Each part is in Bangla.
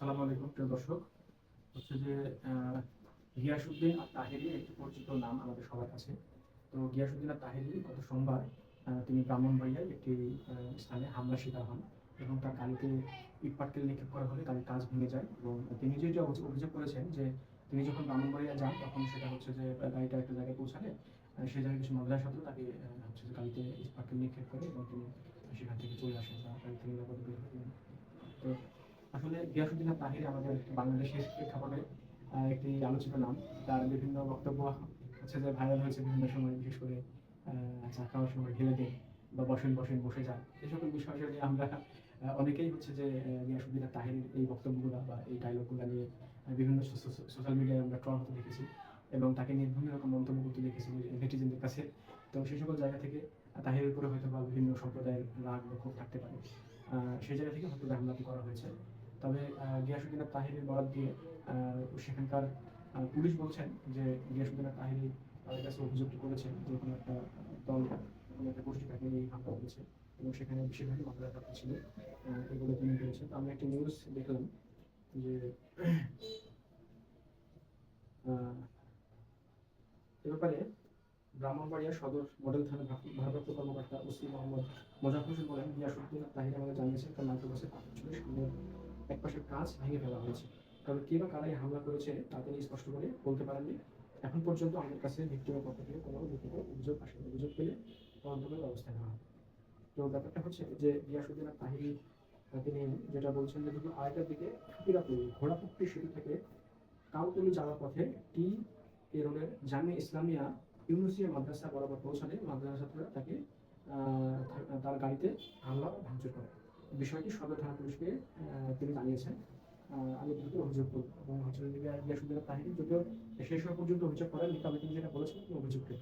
আসসালামু আলাইকুম প্রিয় দর্শক। হচ্ছে যে আহ, গিয়াসউদ্দিন আর তাহেরি একটি পরিচিত নাম আমাদের সবার কাছে। তো গিয়াসউদ্দিন আর তাহেরি গত সোমবার তিনি ব্রাহ্মণবাড়িয়ায় একটি স্থানে হামলা শিকার হন এবং তার গাড়িতে ইট নিক্ষেপ করা হলে তার কাজ ভেঙে যায় এবং তিনি যে অভিযোগ করেছেন যে তিনি যখন ব্রাহ্মণবাড়িয়া যান তখন সেটা হচ্ছে যে গাড়িটা একটা জায়গায় পৌঁছালে সেই জায়গায় কিছু মহিলা সাথে তাকে হচ্ছে যে গাড়িতে ইট নিক্ষেপ করে এবং তিনি সেখান থেকে চলে আসেন বা তো আসলে গিয়াসুদ্দিন তাহির আমাদের বাংলাদেশের প্রেক্ষাপটে একটি আলোচিত নাম। তার বিভিন্ন বক্তব্য হচ্ছে যে ভাইরাল হয়েছে বিভিন্ন সময় বিশেষ করে চা খাওয়ার সময় ঢেলে দেন বা বসেন বসেন বসে যান। এই সকল বিষয় নিয়ে আমরা অনেকেই হচ্ছে যে গিয়াসুদ্দিন তাহিরের এই বক্তব্যগুলো বা এই ডায়লগগুলো নিয়ে বিভিন্ন সোশ্যাল মিডিয়ায় আমরা ট্রল হতে দেখেছি এবং তাকে নিয়ে বিভিন্ন রকম মন্তব্য করতে দেখেছি নেটিজেনদের কাছে। তো সেই সকল জায়গা থেকে আহ, তাহিরের উপরে হয়তো বা বিভিন্ন সম্প্রদায়ের রাগ বা ক্ষোভ থাকতে পারে। সেই জায়গা থেকে হয়তো হামলাটি করা হয়েছে। তবে গিয়াসুদ্দিন তাহিরের বরাদ দিয়ে সেখানকার পুলিশ বলছেন যে গিয়াসুদ্দিন তাহিরি তাদের কাছে অভিযোগটি করেছেন যে কোনো একটা দল, কোনো একটা গোষ্ঠী তাকে এই হামলা করেছে এবং সেখানে বেশিরভাগই মামলার প্রাপ্তি ছিল এগুলো তিনি বলেছেন তো আমরা একটি নিউজ দেখলাম যে এ ব্যাপারে ব্রাহ্মণবাড়িয়া সদর মডেল থানার ভার- ভারপ্রাপ্ত কর্মকর্তা ওসি মোহাম্মদ মোজাফর হোসেন বলেন, গিয়াসুদ্দিন তাহির আমাদের জানিয়েছেন, তার পাথর ছুড়ে সামনের এক পাশের কাজ ভেঙে ফেলা হয়েছে। তবে কে বা কারাই হামলা করেছে, তা তিনি স্পষ্ট করে বলতে পারেননি। এখন পর্যন্ত আমাদের কাছে ভিক্টিমের পক্ষ থেকে কোনো লিখিত অভিযোগ আসেনি। অভিযোগ পেলে তদন্ত করে ব্যবস্থা নেওয়া হবে। তো ব্যাপারটা হচ্ছে যে গিয়াসুদ্দিন তাহিরি তিনি যেটা বলছেন যে দুপুর আড়াইটার দিকে ফকিরাপুর ঘোড়াপুকুরি সেতু থেকে কাউতলি যাওয়ার পথে টি এ রোডের জামি ইসলামিয়া ইউনুসিয়া মাদ্রাসা বরাবর পৌঁছালে মাদ্রাসা তাকে তার গাড়িতে হামলা ভাঙচুর করে। বিষয়টি সদর থানা পুলিশকে তিনি জানিয়েছেন। আমি দ্রুত অভিযোগ করব এবং হচ্ছে গিয়া- গিয়াসুদ্দিন তাহিরি যদিও শেষ হওয়া পর্যন্ত অভিযোগ করেন তবে তিনি যেটা বলেছেন তিনি অভিযোগকে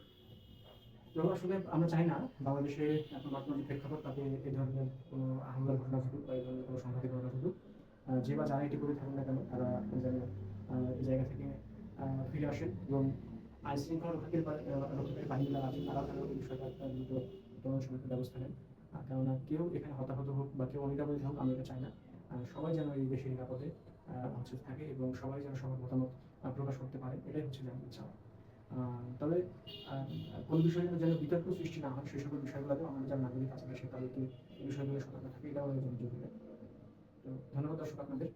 তো আসলে আমরা চাই না বাংলাদেশে এখন বর্তমান প্রেক্ষাপট তাতে এই ধরনের কোনো হামলার ঘটনা ঘটুক বা এই ধরনের কোনো সংঘাতের ঘটনা ঘটুক। যে বা যারা এটি করে থাকুন না কেন, তারা যেন এই জায়গা থেকে ফিরে আসেন এবং আইন শৃঙ্খলা রক্ষাকারী বাহিনী যারা আছেন তারা তারা বিষয়টা দ্রুত তদন্ত ব্যবস্থা নেন। কেননা কেউ এখানে হতাহত হোক বা কেউ অনিরাপদে হোক, আমি এটা চাই না। সবাই যেন এই দেশে নিরাপদে হচ্ছে থাকে এবং সবাই যেন সবার মতামত প্রকাশ করতে পারে, এটাই হচ্ছে জানতে চাওয়া তবে কোন বিষয়ে যেন বিতর্ক সৃষ্টি না হয় সেই সকল বিষয়গুলোতে আমাদের যারা নাগরিক আছে তাদেরকে এই বিষয়গুলো সতর্ক থাকে, এটাও জন্য জরুরি। তো ধন্যবাদ দর্শক আপনাদের।